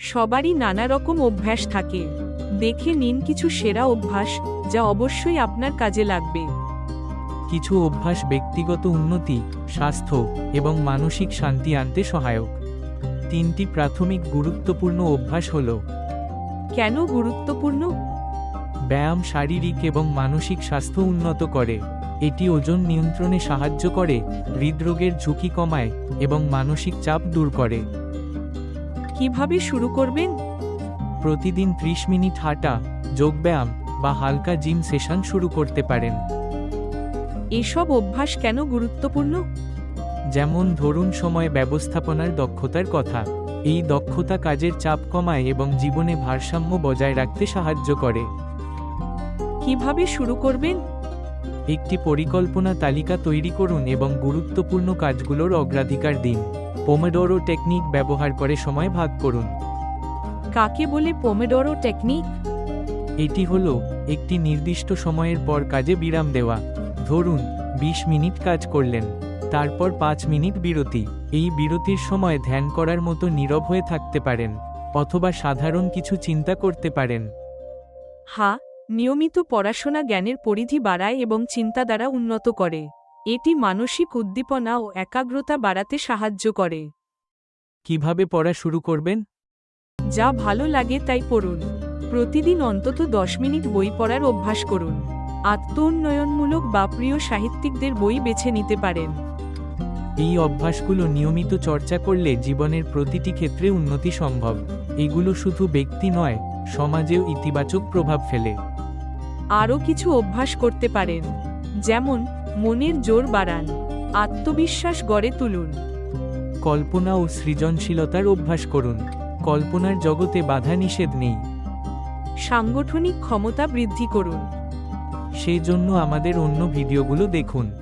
সবারই নানা রকম অভ্যাস থাকে। দেখে নিন কিছু সেরা অভ্যাস যা অবশ্যই আপনার কাজে লাগবে। কিছু অভ্যাস ব্যক্তিগত উন্নতি স্বাস্থ্য এবং মানসিক শান্তি আনতে সহায়ক। তিনটি প্রাথমিক গুরুত্বপূর্ণ অভ্যাস হল কেন গুরুত্বপূর্ণ? ব্যায়াম শারীরিক এবং মানসিক স্বাস্থ্য উন্নত করে। এটি ওজন নিয়ন্ত্রণে সাহায্য করে হৃদরোগের ঝুঁকি কমায় এবং মানসিক চাপ দূর করে। কীভাবে শুরু করবেন? প্রতিদিন 30 মিনিট হাঁটা যোগব্যায়াম বা হালকা জিম সেশন শুরু করতে পারেন। এসব অভ্যাস কেন গুরুত্বপূর্ণ? যেমন ধরুন সময় ব্যবস্থাপনার দক্ষতার কথা। এই দক্ষতা কাজের চাপ কমায় এবং জীবনে ভারসাম্য বজায় রাখতে সাহায্য করে। কীভাবে শুরু করবেন? একটি পরিকল্পনা তালিকা তৈরি করুন এবং গুরুত্বপূর্ণ কাজগুলোর অগ্রাধিকার দিন। পোমেডোরো টেকনিক ব্যবহার করে সময় ভাগ করুন। কাকে বলে পোমেডোরো টেকনিক এটি হলো একটি নির্দিষ্ট সময়ের পর কাজে বিরাম দেওয়া। ধরুন 20 মিনিট কাজ করলেন তারপর পাঁচ মিনিট বিরতি। এই বিরতির সময় ধ্যান করার মতো নীরব হয়ে থাকতে পারেন অথবা সাধারণ কিছু চিন্তা করতে পারেন। হা নিয়মিত পড়াশোনা জ্ঞানের পরিধি বাড়ায় এবং চিন্তা দ্বারা উন্নত করে। এটি মানসিক উদ্দীপনা ও একাগ্রতা বাড়াতে সাহায্য করে। কীভাবে পড়া শুরু করবেন? যা ভালো লাগে তাই পড়ুন। প্রতিদিন অন্তত দশ মিনিট বই পড়ার অভ্যাস করুন। আত্মোন্নয়নমূলক বা প্রিয় সাহিত্যিকদের বই বেছে নিতে পারেন। এই অভ্যাসগুলো নিয়মিত চর্চা করলে জীবনের প্রতিটি ক্ষেত্রে উন্নতি সম্ভব। এগুলো শুধু ব্যক্তি নয় সমাজেও ইতিবাচক প্রভাব ফেলে। আরও কিছু অভ্যাস করতে পারেন। যেমন মনের জোর বাড়ান আত্মবিশ্বাস গড়ে তুলুন। কল্পনা ও সৃজনশীলতার অভ্যাস করুন কল্পনার জগতে বাধা নিষেধ নেই। সাংগঠনিক ক্ষমতা বৃদ্ধি করুন। সেই জন্য আমাদের অন্য ভিডিওগুলো দেখুন।